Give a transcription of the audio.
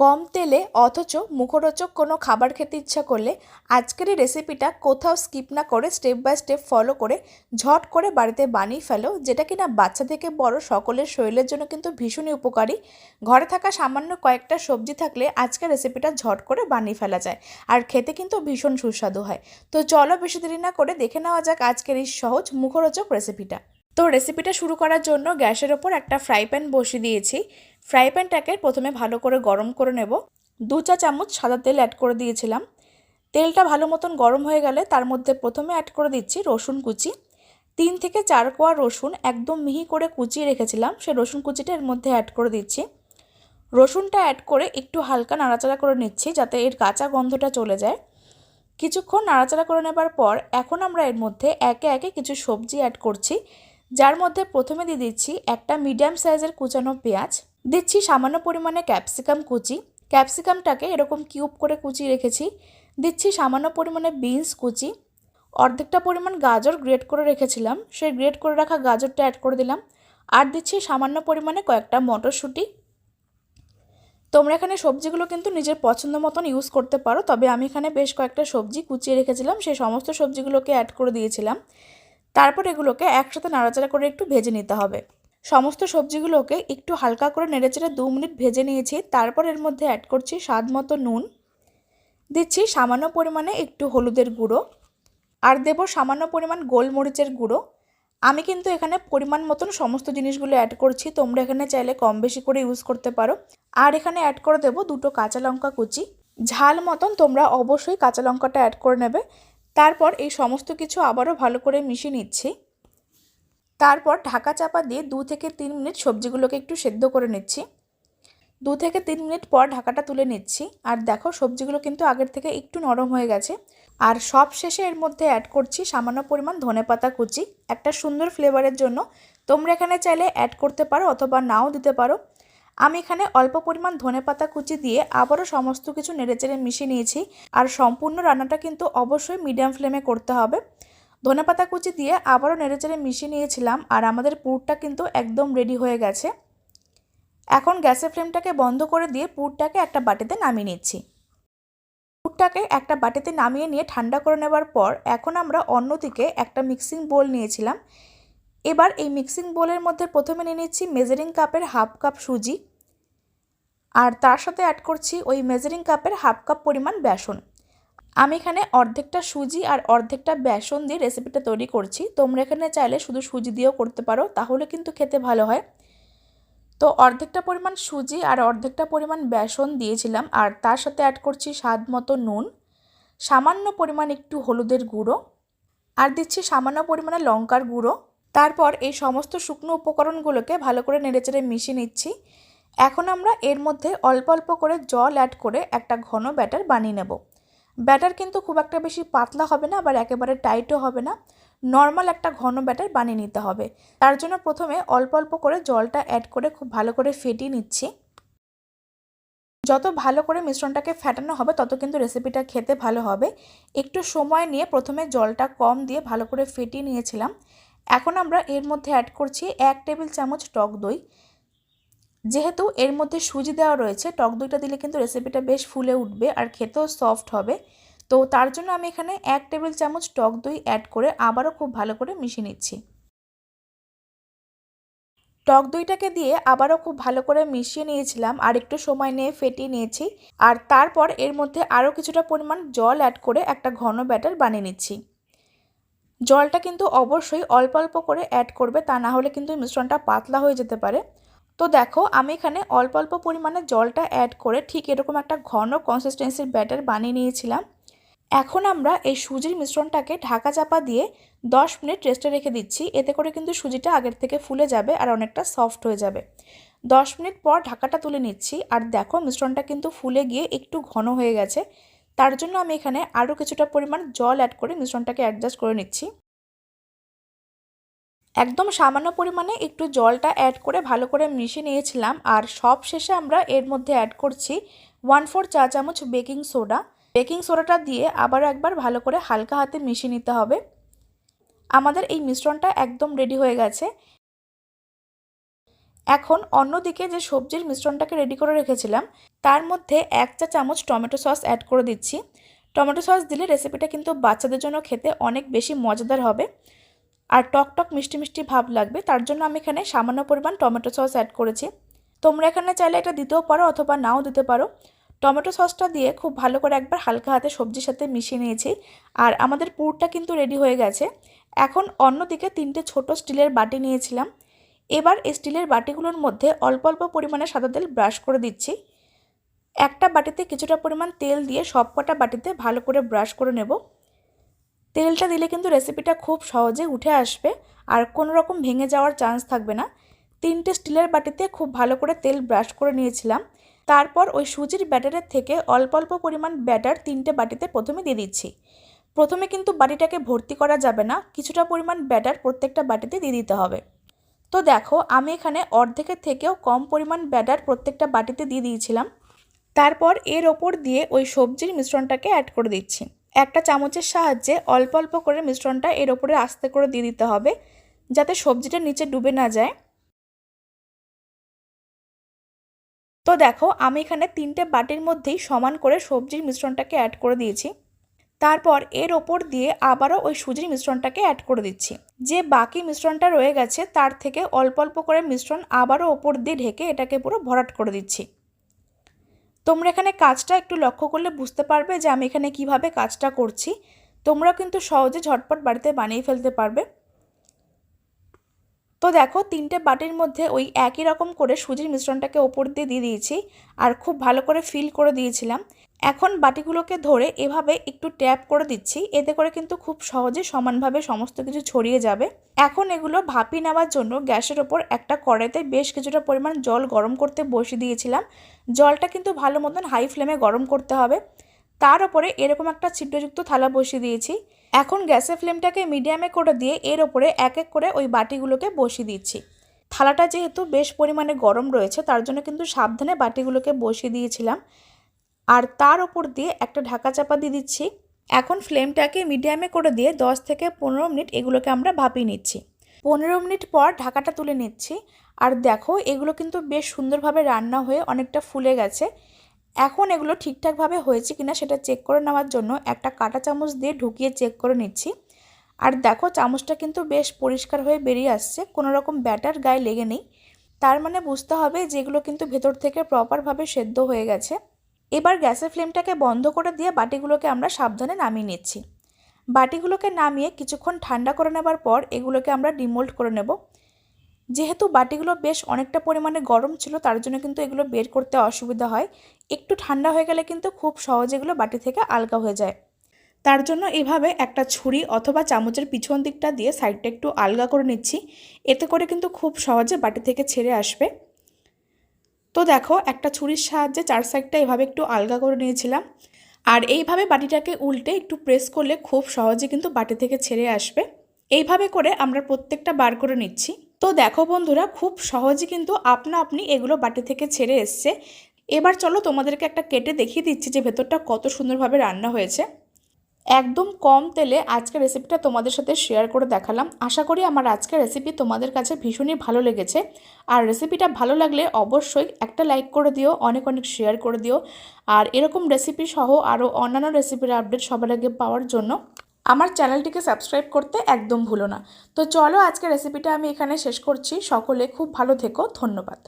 কম তেলে অথচ মুখরোচক কোনো খাবার খেতে ইচ্ছা করলে আজকের এই রেসিপিটা কোথাও স্কিপ না করে স্টেপ বাই স্টেপ ফলো করে ঝট করে বাড়িতে বানিয়ে ফেলো, যেটা কিনা বাচ্চা থেকে বড় সকলের শরীরের জন্য কিন্তু ভীষণই উপকারী। ঘরে থাকা সামান্য কয়েকটা সবজি থাকলে আজকের রেসিপিটা ঝট করে বানিয়ে ফেলা যায় আর খেতে কিন্তু ভীষণ সুস্বাদু হয়। তো চলো বেশি দেরি না করে দেখে নেওয়া যাক আজকের এই সহজ মুখরোচক রেসিপিটা তো রেসিপিটা শুরু করার জন্য গ্যাসের ওপর একটা ফ্রাই প্যান বসিয়ে দিয়েছি। ফ্রাই প্যানটাকে প্রথমে ভালো করে গরম করে নেব। দু চা চামচ সাদা তেল অ্যাড করে দিয়েছিলাম। তেলটা ভালো মতন গরম হয়ে গেলে তার মধ্যে প্রথমে অ্যাড করে দিচ্ছি রসুন কুচি। তিন থেকে চার কোয়া রসুন একদম মিহি করে কুচিয়ে রেখেছিলাম সেই রসুন কুচিটা এর মধ্যে অ্যাড করে দিচ্ছি। রসুনটা অ্যাড করে একটু হালকা নাড়াচাড়া করে নিচ্ছি যাতে এর কাঁচা গন্ধটা চলে যায়। কিছুক্ষণ নাড়াচাড়া করে নেবার পর এখন আমরা এর মধ্যে একে একে কিছু সবজি অ্যাড করছি। যার মধ্যে প্রথমে দিয়ে দিচ্ছি একটা মিডিয়াম সাইজের কুচানো পেঁয়াজ। দিচ্ছি সামান্য পরিমাণে ক্যাপসিকাম কুচি। ক্যাপসিকামটাকে এরকম কিউব করে কুচি রেখেছি। দিচ্ছি সামান্য পরিমাণে বিনস কুচি। অর্ধেকটা পরিমাণ গাজর গ্রেট করে রেখেছিলাম। সেই গ্রেট করে রাখা গাজরটা অ্যাড করে দিলাম। আর দিচ্ছি সামান্য পরিমাণে কয়েকটা মটরশুঁটি। তোমরা এখানে সবজিগুলো কিন্তু নিজের পছন্দ মতন ইউজ করতে পারো। তবে আমি এখানে বেশ কয়েকটা সবজি কুচিয়ে রেখেছিলাম। সেই সমস্ত সবজিগুলোকে অ্যাড করে দিয়েছিলাম। তারপর এগুলোকে একসাথে নাড়াচাড়া করে একটু ভেজে নিতে হবে। সমস্ত সবজিগুলোকে একটু হালকা করে নেড়েচেড়ে দু মিনিট ভেজে নিয়েছি। তারপর এর মধ্যে অ্যাড করছি স্বাদ মতো নুন। দিচ্ছি সামান্য পরিমাণে একটু হলুদের গুঁড়ো। আর দেব সামান্য পরিমাণ গোলমরিচের গুঁড়ো। আমি কিন্তু এখানে পরিমাণ মতন সমস্ত জিনিসগুলো অ্যাড করছি। তোমরা এখানে চাইলে কম বেশি করে ইউজ করতে পারো। আর এখানে অ্যাড করে দেবো দুটো কাঁচা লঙ্কা কুচি। ঝাল মতন তোমরা অবশ্যই কাঁচা লঙ্কাটা অ্যাড করে নেবে। তারপর এই সমস্ত কিছু আবারও ভালো করে মিশিয়ে নিচ্ছি। তারপর ঢাকা চাপা দিয়ে দু থেকে তিন মিনিট সবজিগুলোকে একটু সেদ্ধ করে নিচ্ছি। দু থেকে তিন মিনিট পর ঢাকাটা তুলে নিচ্ছি। আর দেখো, সবজিগুলো কিন্তু আগের থেকে একটু নরম হয়ে গেছে। আর সব শেষে এর মধ্যে অ্যাড করছি সামান্য পরিমাণ ধনে পাতা কুচি। একটা সুন্দর ফ্লেভারের জন্য তোমরা এখানে চাইলে অ্যাড করতে পারো অথবা নাও দিতে পারো। আমি এখানে অল্প পরিমাণ ধনে পাতা কুচি দিয়ে আবারও সমস্ত কিছু নেড়েচেড়ে মিশিয়ে নিয়েছি আর সম্পূর্ণ রান্নাটা কিন্তু অবশ্যই মিডিয়াম ফ্লেমে করতে হবে। ধনে পাতা কুচি দিয়ে আবারও নেড়েচেড়ে মিশিয়ে নিয়েছিলাম আর আমাদের পুরটা কিন্তু একদম রেডি হয়ে গেছে। এখন গ্যাসের ফ্লেমটাকে বন্ধ করে দিয়ে পুরটাকে একটা বাটিতে নামিয়ে নিচ্ছি। পুরটাকে একটা বাটিতে নামিয়ে নিয়ে ঠান্ডা করে নেবার পর এখন আমরা অন্যদিকে একটা মিক্সিং বোল নিয়েছিলাম। এবার এই মিক্সিং বোলের মধ্যে প্রথমে নিয়ে নিচ্ছি মেজারিং কাপের হাফ কাপ সুজি। আর তার সাথে অ্যাড করছি ওই মেজারিং কাপের হাফ কাপ পরিমাণ বেসন। আমি এখানে অর্ধেকটা সুজি আর অর্ধেকটা বেসন দিয়ে রেসিপিটা তৈরি করছি। তোমরা এখানে চাইলে শুধু সুজি দিয়েও করতে পারো, তাহলে কিন্তু খেতে ভালো হয়। তো অর্ধেকটা পরিমাণ সুজি আর অর্ধেকটা পরিমাণ বেসন দিয়েছিলাম, আর তার সাথে অ্যাড করছি স্বাদ মতো নুন, সামান্য পরিমাণ একটু হলুদের গুঁড়ো, আর দিচ্ছি সামান্য পরিমাণে লঙ্কার গুঁড়ো। তারপর এই সমস্ত শুকনো উপকরণগুলোকে ভালো করে নেড়েচেড়ে মিশিয়ে নিচ্ছি। এখন আমরা এর মধ্যে অল্প অল্প করে জল অ্যাড করে একটা ঘন ব্যাটার বানিয়ে নেব। ব্যাটার কিন্তু খুব একটা বেশি পাতলা হবে না, আবার একেবারে টাইটও হবে না। নর্মাল একটা ঘন ব্যাটার বানিয়ে নিতে হবে। তার জন্য প্রথমে অল্প অল্প করে জলটা অ্যাড করে খুব ভালো করে ফেটিয়ে নিচ্ছি। যত ভালো করে মিশ্রণটাকে ফ্যাটানো হবে, তত কিন্তু রেসিপিটা খেতে ভালো হবে। একটু সময় নিয়ে প্রথমে জলটা কম দিয়ে ভালো করে ফেটিয়ে নিয়েছিলাম। এখন আমরা এর মধ্যে অ্যাড করছি এক টেবিল চামচ টক দই। যেহেতু এর মধ্যে সুজি দেওয়া রয়েছে, টক দইটা দিলে কিন্তু রেসিপিটা বেশ ফুলে উঠবে আর খেতেও সফট হবে। তো তার জন্য আমি এখানে এক টেবিল চামচ টক দই অ্যাড করে আবারও খুব ভালো করে মিশিয়ে নিচ্ছি। টক দইটাকে দিয়ে আবারও খুব ভালো করে মিশিয়ে নিয়েছিলাম, আর একটু সময় নিয়ে ফেটিয়ে নিয়েছি। আর তারপর এর মধ্যে আরও কিছুটা পরিমাণ জল অ্যাড করে একটা ঘন ব্যাটার বানিয়ে নিচ্ছি। জলটা কিন্তু অবশ্যই অল্প অল্প করে অ্যাড করবে, তা না হলে কিন্তু মিশ্রণটা পাতলা হয়ে যেতে পারে। তো দেখো, আমি এখানে অল্প অল্প পরিমাণে জলটা অ্যাড করে ঠিক এরকম একটা ঘন কনসিস্টেন্সির ব্যাটার বানিয়ে নিয়েছিলাম। এখন আমরা এই সুজির মিশ্রণটাকে ঢাকা চাপা দিয়ে 10 মিনিট রেস্টে রেখে দিচ্ছি। এতে করে কিন্তু সুজিটা আগের থেকে ফুলে যাবে আর অনেকটা সফট হয়ে যাবে। 10 মিনিট পর ঢাকাটা তুলে নিচ্ছি। আর দেখো, মিশ্রণটা কিন্তু ফুলে গিয়ে একটু ঘন হয়ে গেছে। তার জন্য আমি এখানে আরও কিছুটা পরিমাণ জল অ্যাড করে মিশ্রণটাকে অ্যাডজাস্ট করে নিচ্ছি। একদম সামান্য পরিমাণে একটু জলটা অ্যাড করে ভালো করে মিশিয়ে নিয়েছিলাম। আর সব শেষে আমরা এর মধ্যে অ্যাড করছি ওয়ান ফোর চা চামচ বেকিং সোডা বেকিং সোডাটা দিয়ে আবার একবার ভালো করে হালকা হাতে মিশিয়ে নিতে হবে। আমাদের এই মিশ্রণটা একদম রেডি হয়ে গেছে। এখন অন্যদিকে যে সবজির মিশ্রণটাকে রেডি করে রেখেছিলাম, তার মধ্যে এক চা চামচ টমেটো সস অ্যাড করে দিচ্ছি। টমেটো সস দিলে রেসিপিটা কিন্তু বাচ্চাদের জন্য খেতে অনেক বেশি মজাদার হবে। আর টক টক মিষ্টি মিষ্টি ভাব লাগবে, তার জন্য আমি এখানে সামান্য পরিমাণ টমেটো সস অ্যাড করেছি। তোমরা এখানে চাইলে এটা দিতেও পারো অথবা নাও দিতে পারো। টমেটো সসটা দিয়ে খুব ভালো করে একবার হালকা হাতে সবজির সাথে মিশিয়ে নিয়েছি। আর আমাদের পুরটা কিন্তু রেডি হয়ে গেছে। এখন অন্যদিকে তিনটে ছোট স্টিলের বাটি নিয়েছিলাম। এবার এই স্টিলের বাটিগুলোর মধ্যে অল্প অল্প পরিমাণে সাদা তেল ব্রাশ করে দিচ্ছি। একটা বাটিতে কিছুটা পরিমাণ তেল দিয়ে সব কটা বাটিতে ভালো করে ব্রাশ করে নেব। তেলটা দিলে কিন্তু রেসিপিটা খুব সহজে উঠে আসবে আর কোনো রকম ভেঙে যাওয়ার চান্স থাকবে না। তিনটে স্টিলের বাটিতে খুব ভালো করে তেল ব্রাশ করে নিয়েছিলাম। তারপর ওই সুজির ব্যাটারের থেকে অল্প অল্প পরিমাণ ব্যাটার তিনটে বাটিতে প্রথমে দিয়ে দিচ্ছি। প্রথমে কিন্তু বাটিটাকে ভর্তি করা যাবে না, কিছুটা পরিমাণ ব্যাটার প্রত্যেকটা বাটিতে দিয়ে দিতে হবে। তো দেখো, আমি এখানে অর্ধেকের থেকেও কম পরিমাণ ব্যাটার প্রত্যেকটা বাটিতে দিয়ে দিয়েছিলাম। তারপর এর ওপর দিয়ে ওই সবজির মিশ্রণটাকে অ্যাড করে দিচ্ছি। একটা চামচের সাহায্যে অল্প অল্প করে মিশ্রণটা এর ওপরে আস্তে করে দিয়ে দিতে হবে, যাতে সবজিটা নিচে ডুবে না যায়। তো দেখো, আমি এখানে তিনটে বাটির মধ্যেই সমান করে সবজির মিশ্রণটাকে অ্যাড করে দিয়েছি। তারপর এর ওপর দিয়ে আবারও ওই সুজির মিশ্রণটাকে অ্যাড করে দিচ্ছি। যে বাকি মিশ্রণটা রয়ে গেছে, তার থেকে অল্প অল্প করে মিশ্রণ আবারও ওপর দিয়ে ঢেকে এটাকে পুরো ভরাট করে দিচ্ছি। তোমরা এখানে কাজটা একটু লক্ষ্য করলে বুঝতে পারবে যে আমি এখানে কীভাবে কাজটা করছি। তোমরা কিন্তু সহজে ঝটপট বাড়িতে বানিয়ে ফেলতে পারবে। তো দেখো, তিনটে বাটির মধ্যে ওই একই রকম করে সুজির মিশ্রণটাকে ওপর দিয়ে দিয়ে দিয়েছি আর খুব ভালো করে ফিল করে দিয়েছিলাম। এখন বাটিগুলোকে ধরে এভাবে একটু ট্যাপ করে দিচ্ছি, এতে করে কিন্তু খুব সহজে সমানভাবে সমস্ত কিছু ছড়িয়ে যাবে। এখন এগুলো ভাপি নেওয়ার জন্য গ্যাসের ওপর একটা কড়াইতে বেশ কিছুটা পরিমাণ জল গরম করতে বসিয়ে দিয়েছিলাম। জলটা কিন্তু ভালো মতন হাই ফ্লেমে গরম করতে হবে। তার ওপরে এরকম একটা ছিদ্রযুক্ত থালা বসিয়ে দিয়েছি। এখন গ্যাসের ফ্লেমটাকে মিডিয়ামে করে দিয়ে এর ওপরে এক এক করে ওই বাটিগুলোকে বসিয়ে দিচ্ছি। থালাটা যেহেতু বেশ পরিমাণে গরম রয়েছে, তার জন্য কিন্তু সাবধানে বাটিগুলোকে বসিয়ে দিয়েছিলাম। আর তার ওপর দিয়ে একটা ঢাকা চাপা দিয়ে দিচ্ছি। এখন ফ্লেমটাকে মিডিয়ামে করে দিয়ে 10 থেকে পনেরো মিনিট এগুলোকে আমরা ভাপিয়ে নিচ্ছি। পনেরো মিনিট পর ঢাকাটা তুলে নিচ্ছি। আর দেখো, এগুলো কিন্তু বেশ সুন্দরভাবে রান্না হয়ে অনেকটা ফুলে গেছে। এখন এগুলো ঠিকঠাকভাবে হয়েছে কিনা সেটা চেক করে নেওয়ার জন্য একটা কাটা চামচ দিয়ে ঢুকিয়ে চেক করে নিচ্ছি। আর দেখো চামচটা কিন্তু বেশ পরিষ্কার হয়ে বেরিয়ে আসছে, কোনো রকম ব্যাটার গায়ে লেগে নেই। তার মানে বুঝতে হবে যেগুলো কিন্তু ভেতর থেকে প্রপারভাবে সেদ্ধ হয়ে গেছে। এবার গ্যাসের ফ্লেমটাকে বন্ধ করে দিয়ে বাটিগুলোকে আমরা সাবধানে নামিয়ে নিচ্ছি। বাটিগুলোকে নামিয়ে কিছুক্ষণ ঠান্ডা করে নেবার পর এগুলোকে আমরা ডিমোল্ড করে নেব। যেহেতু বাটিগুলো বেশ অনেকটা পরিমাণে গরম ছিল, তার জন্য কিন্তু এগুলো বের করতে অসুবিধা হয়। একটু ঠান্ডা হয়ে গেলে কিন্তু খুব সহজে এগুলো বাটি থেকে আলগা হয়ে যায়। তার জন্য এভাবে একটা ছুরি অথবা চামচের পিছন দিকটা দিয়ে সাইডটা একটু আলগা করে নিচ্ছি। এতে করে কিন্তু খুব সহজে বাটি থেকে ছেড়ে আসবে। তো দেখো, একটা ছুরির সাহায্যে চার সাইডটা এভাবে একটু আলগা করে নিয়েছিলাম। আর এইভাবে বাটিটাকে উল্টে একটু প্রেস করলে খুব সহজে কিন্তু বাটি থেকে ছেড়ে আসবে। এইভাবে করে আমরা প্রত্যেকটা বার করে নিচ্ছি। তো দেখো বন্ধুরা, খুব সহজে কিন্তু আপনা আপনি এগুলো বাটি থেকে ছেড়ে এসছে। এবার চলো তোমাদেরকে একটা কেটে দেখিয়ে দিচ্ছি যে ভেতরটা কত সুন্দরভাবে রান্না হয়েছে। একদম কম তেলে আজকের রেসিপিটা তোমাদের সাথে শেয়ার করে দেখালাম। আশা করি আমার আজকের রেসিপি তোমাদের কাছে ভীষণই ভালো লেগেছে। আর রেসিপিটা ভালো লাগলে অবশ্যই একটা লাইক করে দিও, অনেক অনেক শেয়ার করে দিও। আর এরকম রেসিপি সহ আরও অন্যান্য রেসিপির আপডেট সবার আগে পাওয়ার জন্য আমার চ্যানেলটিকে সাবস্ক্রাইব করতে একদম ভুলো না। তো চলো আজকে রেসিপিটা আমি এখানে শেষ করছি। সকলে খুব ভালো থেকো। ধন্যবাদ।